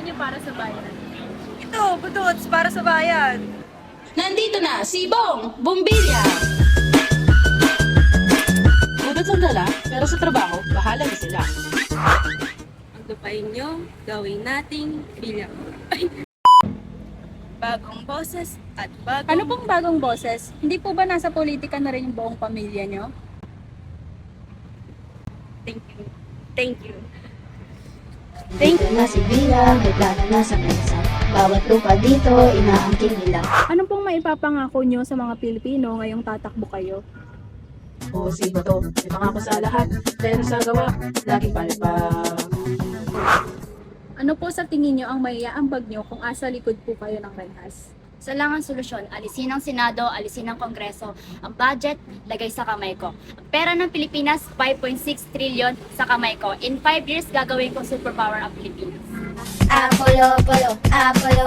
niyo para sa bayan? Ito, budots para sa bayan. Nandito na si Bong Bumbilya. Budot lang dala, pero sa trabaho, bahala na sila. Ang lupain niyo, gawin nating bilang. Bagong boses at bagong... Ano pong bagong boses? Hindi po ba nasa politika na rin yung buong pamilya nyo? Thank you. Thank you. Dito na si Bila, may plano na sa mesa. Bawat lupa dito, inaangkin nila. Ano pong maipapangako nyo sa mga Pilipino ngayong tatakbo kayo? O si Bato, may pangako sa lahat, pero sa gawa, laging palit pa. Ano po sa tingin nyo ang maiaambag nyo kung asa likod po kayo ng rehas? Sa lang ang solusyon, alisin ang Senado, alisin ang Kongreso. Ang budget, lagay sa kamay ko. Ang pera ng Pilipinas, 5.6 trillion sa kamay ko. In 5 years, gagawin ko superpower ang Pilipinas. Apollo, Apollo, Apollo,